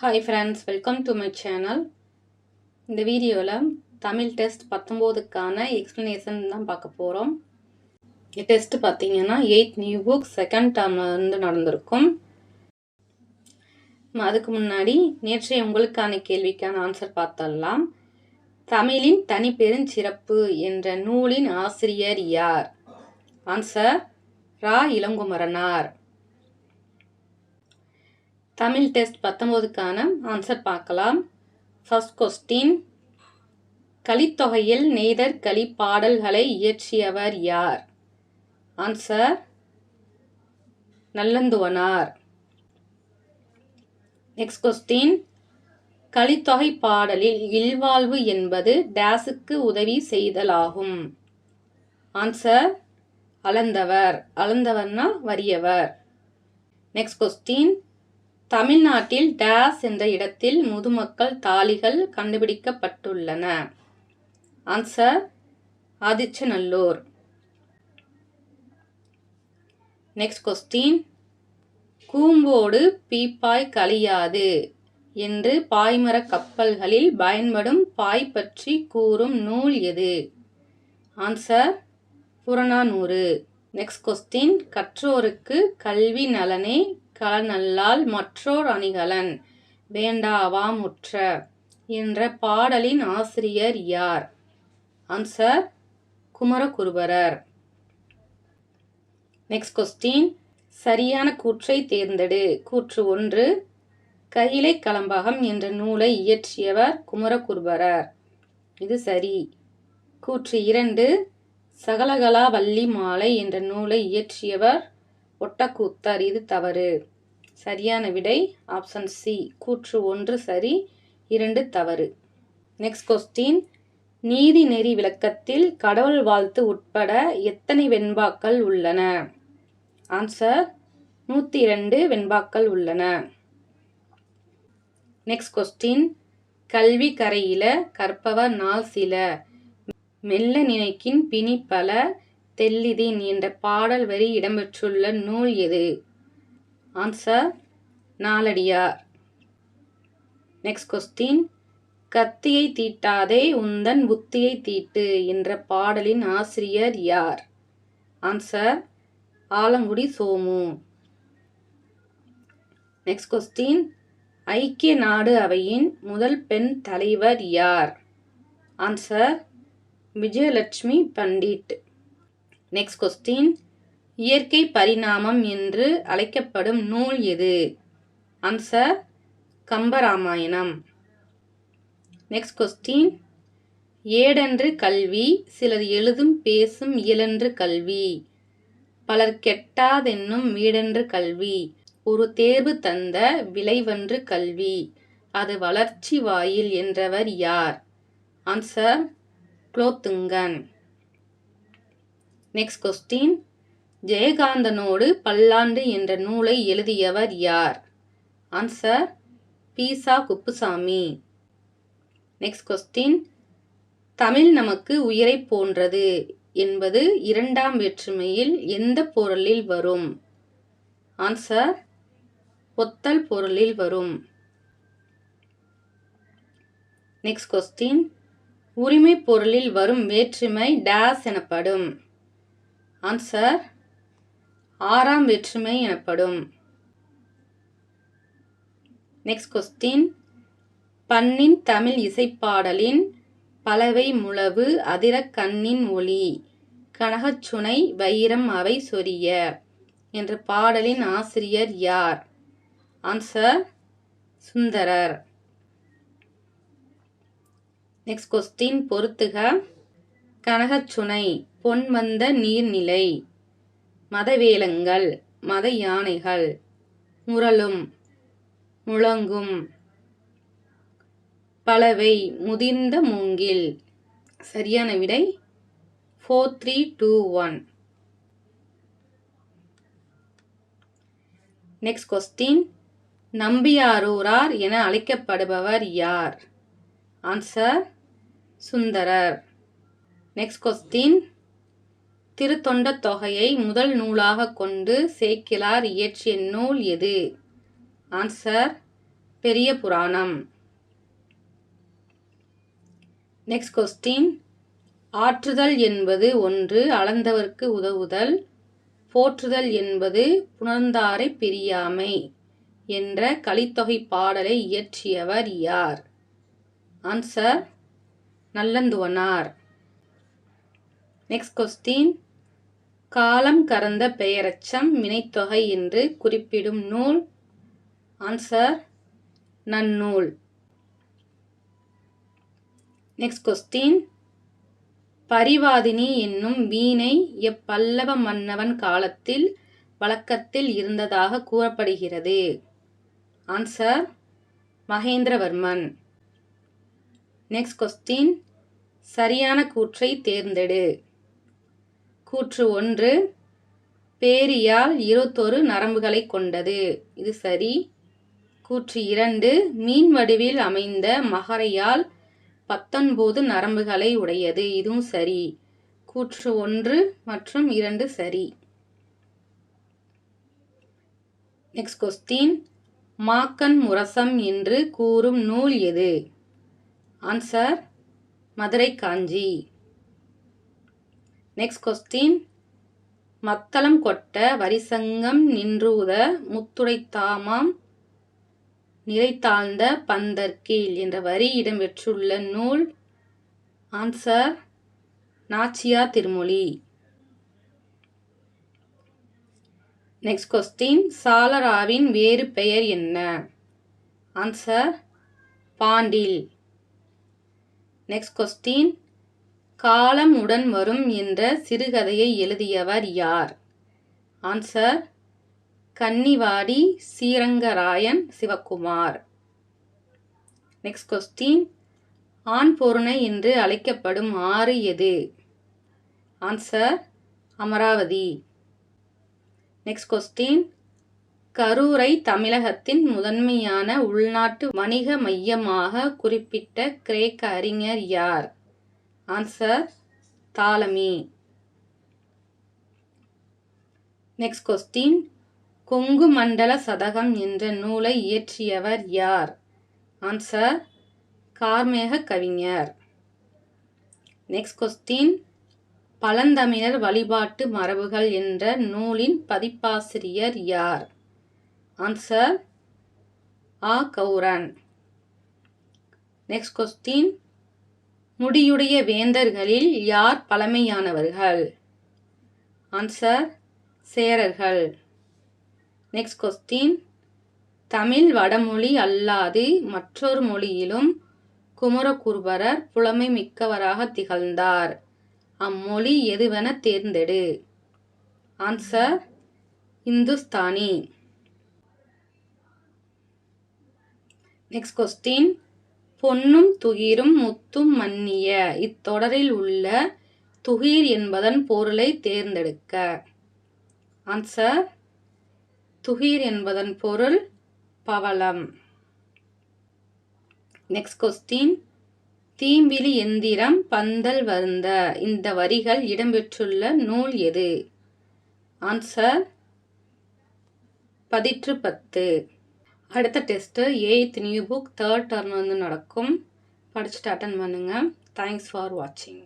Hi friends welcome to my channel இந்த வீடியோவில் Tamil test பத்தொம்போதுக்கான explanation தான் பார்க்க போகிறோம் டெஸ்ட் பார்த்தீங்கன்னா எயிட் நியூ புக் செகண்ட் டேர்மில் இருந்து நடந்திருக்கும். அதுக்கு முன்னாடி நேற்றைய உங்களுக்கான கேள்விக்கான ஆன்சர் பார்த்தரலாம் தமிழின் தனிப்பெருஞ்சிறப்பு என்ற நூலின் ஆசிரியர் யார்? ஆன்சர் ரா. இளங்குமரனார். தமிழ் டெஸ்ட் பத்தொம்போதுக்கான ஆன்சர் பார்க்கலாம். ஃபஸ்ட் கொஸ்டின் கலித்தொகையில் நெய்தர் கலி பாடல்களை இயற்றியவர் யார்? Answer Nallanthuvanar. Next question Kalithogai பாடலில் இல்வாழ்வு என்பது டேஸுக்கு உதவி செய்தலாகும். ஆன்சர் அளந்தவர். அளந்தவர்னா வறியவர். நெக்ஸ்ட் கொஸ்டின் தமிழ்நாட்டில் டேஸ் என்ற இடத்தில் முதுமக்கள் தாலிகள் கண்டுபிடிக்கப்பட்டுள்ளன. ஆன்சர் ஆதிச்சநல்லூர். நெக்ஸ்ட் கொஸ்டின் கூம்போடு பீப்பாய் கழியாது என்று பாய்மரக் கப்பல்களில் பயன்படும் பாய் பற்றி கூறும் நூல் எது? ஆன்சர் புறநானூறு. நெக்ஸ்ட் கொஸ்டின் கற்றோருக்கு கல்வி நலனே கலனல்லால் மற்றோர் அணிகலன் வேண்டாவா உற்ற என்ற பாடலின் ஆசிரியர் யார்? ஆன்சர் குமரகுருபரர். நெக்ஸ்ட் கொஸ்டின் சரியான கூற்றை தேர்ந்தெடு. கூற்று ஒன்று கையிலை கலம்பகம் என்ற நூலை இயற்றியவர் குமரகுருபரர். இது சரி. கூற்று இரண்டு சகலகலா வள்ளி மாலை என்ற நூலை இயற்றியவர் ஒட்டக்கூத்தார் இது தவறு. சரியான விடை ஆப்ஷன் சி கூற்று ஒன்று சரி இரண்டு தவறு. நெக்ஸ்ட் கொஸ்டின் நீதி நெறி விளக்கத்தில் கடவுள் வாழ்த்து உட்பட எத்தனை வெண்பாக்கள் உள்ளன? ஆன்சர் நூற்றி இரண்டு வெண்பாக்கள் உள்ளன. நெக்ஸ்ட் கொஸ்டின் கல்வி கரையில கற்பவர் நாள் சில. மெல்ல நினைக்கின் பிணி பல. தெல்லிதேன் என்ற பாடல் வரி இடம்பெற்றுள்ள நூல் எது? ஆன்சர் நாலடியார். நெக்ஸ்ட் கொஸ்டின் கத்தியை தீட்டாதே உந்தன் புத்தியை தீட்டு என்ற பாடலின் ஆசிரியர் யார்? Answer Alangudi Somu. Next question ஐக்கிய நாடு அவையின் முதல் பெண் தலைவர் யார்? Answer Vijayalakshmi Pandit. Next question இயற்கை பரிணாமம் என்று அழைக்கப்படும் நூல் எது? ஆன்சர் கம்பராமாயணம். நெக்ஸ்ட் கொஸ்டின் ஏடென்று கல்வி சிலர் எழுதும் பேசும் இயலென்று கல்வி. பலர் கெட்டாதென்னும் வீடென்று கல்வி. ஒரு தேர்வு தந்த விளைவன்று கல்வி. அது வளர்ச்சி வாயில் என்றவர் யார்? ஆன்சர் குலோத்துங்கன். நெக்ஸ்ட் கொஸ்டின் ஜெயகாந்தனோடு பல்லாண்டு என்ற நூலை எழுதியவர் யார்? Answer pizza Kuppusamy. Next question Tamil நமக்கு உயிரை போன்றது என்பது இரண்டாம் வேற்றுமையில் எந்த பொருளில் வரும்? ஆன்சர் ஒத்தல் பொருளில் வரும். நெக்ஸ்ட் கொஸ்டின் உரிமை பொருளில் வரும் வேற்றுமை டேஸ் எனப்படும். ஆன்சர் ஆறாம் வேற்றுமை எனப்படும். நெக்ஸ்ட் கொஸ்டின் பண்ணின் தமிழ் இசைப்பாடலின் பலவை முழவு அதிர கண்ணின் ஒளி கனகச்சுனை வைரம் அவை சொரிய என்ற பாடலின் ஆசிரியர் யார்? ஆன்சர் சுந்தரர். நெக்ஸ்ட் கொஸ்டின் பொறுத்துக கனகச்சுனை பொன் வந்த நீர்நிலை மதவேலங்கள் மத யானைகள் முரளும் முழங்கும் பலவை முதிர்ந்த மூங்கில். சரியான விடை four three two one next question Nambiyaroorar என அழைக்கப்படுபவர் யார்? ஆன்சர் சுந்தரர். நெக்ஸ்ட் கொஸ்டின் திருத்தொண்டத் தொகையை முதல் நூலாக கொண்டு சேக்கிலார் இயற்றிய நூல் எது? ஆன்சர் பெரிய புராணம். நெக்ஸ்ட் கொஸ்டின் ஆற்றுதல் என்பது ஒன்று அளந்தவர்க்கு உதவுதல். போற்றுதல் என்பது புணர்ந்தாரை பிரியாமை என்ற கலித்தொகை பாடலை இயற்றியவர் யார்? ஆன்சர் நல்லந்துவனார். நெக்ஸ்ட் கொஸ்டின் காலம் கறந்த பெயரச்சம் வினைத்தொகை என்று குறிப்பிடும் நூல். Answer Nannool. Next question Parivadini என்னும் வீணை எப்பல்லவ மன்னவன் காலத்தில் வழக்கத்தில் இருந்ததாக கூறப்படுகிறது. ஆன்சர் மகேந்திரவர்மன். நெக்ஸ்ட் கொஸ்டின் சரியான கூற்றை தேர்ந்தெடு. கூற்று ஒன்று பேரியால் இருபத்தொரு நரம்புகளை கொண்டது. இது சரி. கூற்று இரண்டு மீன் வடிவில் அமைந்த மகரையால் பத்தொன்பது நரம்புகளை உடையது. இதுவும் சரி. கூற்று ஒன்று மற்றும் இரண்டு சரி. நெக்ஸ்ட் கொஸ்டின் மாக்கன் முரசம் என்று கூறும் நூல் எது? Answer Madurai Kanchi. Next question மத்தளம் கொட்ட வரிசங்கம் நின்றுத முத்துடைத்தாமாம் நிறைத்தாழ்ந்த பந்தர்கீழ் என்ற வரி இடம்பெற்றுள்ள நூல். Answer Nachiyar Thirumozhi. Next question சாலராவின் வேறு பெயர் என்ன? ஆன்சர் பாண்டில். நெக்ஸ்ட் கொஸ்டின் காலம் உடன் வரும் என்ற சிறுகதையை எழுதியவர் யார்? Answer Kannivadi Srirangarayan Sivakumar next question ஆண் பொருணை என்று அழைக்கப்படும் ஆறு எது? ஆன்சர் அமராவதி. நெக்ஸ்ட் கொஸ்டின் கரூரை தமிழகத்தின் முதன்மையான உள்நாட்டு வணிக மையமாக குறிப்பிட்ட கிரேக்க அறிஞர் யார்? Answer Ptolemy next question Kongu Mandala Sathagam என்ற நூலை இயற்றியவர் யார்? ஆன்சர் கார்மேக கவிஞர். நெக்ஸ்ட் கொஸ்டின் பழந்தமிழர் வழிபாட்டு மரபுகள் என்ற நூலின் பதிப்பாசிரியர் யார்? Answer A Gauran. Next question முடியுடைய வேந்தர்களில் யார் பழமையானவர்கள்? ஆன்சர் சேரர்கள். நெக்ஸ்ட் கொஸ்டின் தமிழ் வடமொழி அல்லாது மற்றொரு மொழியிலும் குமரகுருபரர் புலமை மிக்கவராக திகழ்ந்தார். அம்மொழி எதுவென தேர்ந்தெடு. ஆன்சர் இந்துஸ்தானி. நெக்ஸ்ட் கொஸ்டின் பொன்னும் துகிரும் முத்தும் மன்னிய. இத்தொடரில் உள்ள துகிர் என்பதன் பொருளை தேர்ந்தெடுக்க. ஆன்சர் துகிர் என்பதன் பொருள் பவளம். நெக்ஸ்ட் கொஸ்டின் தீம்பிலி எந்திரம் பந்தல் வருந்த. இந்த வரிகள் இடம்பெற்றுள்ள நூல் எது? ஆன்சர் பதிற்று பத்து அடுத்த test eight new book third turn வந்து நடக்கும். படிச்சுட்டு அட்டன் பண்ணுங்கள் தேங்க்ஸ் ஃபார் வாட்சிங்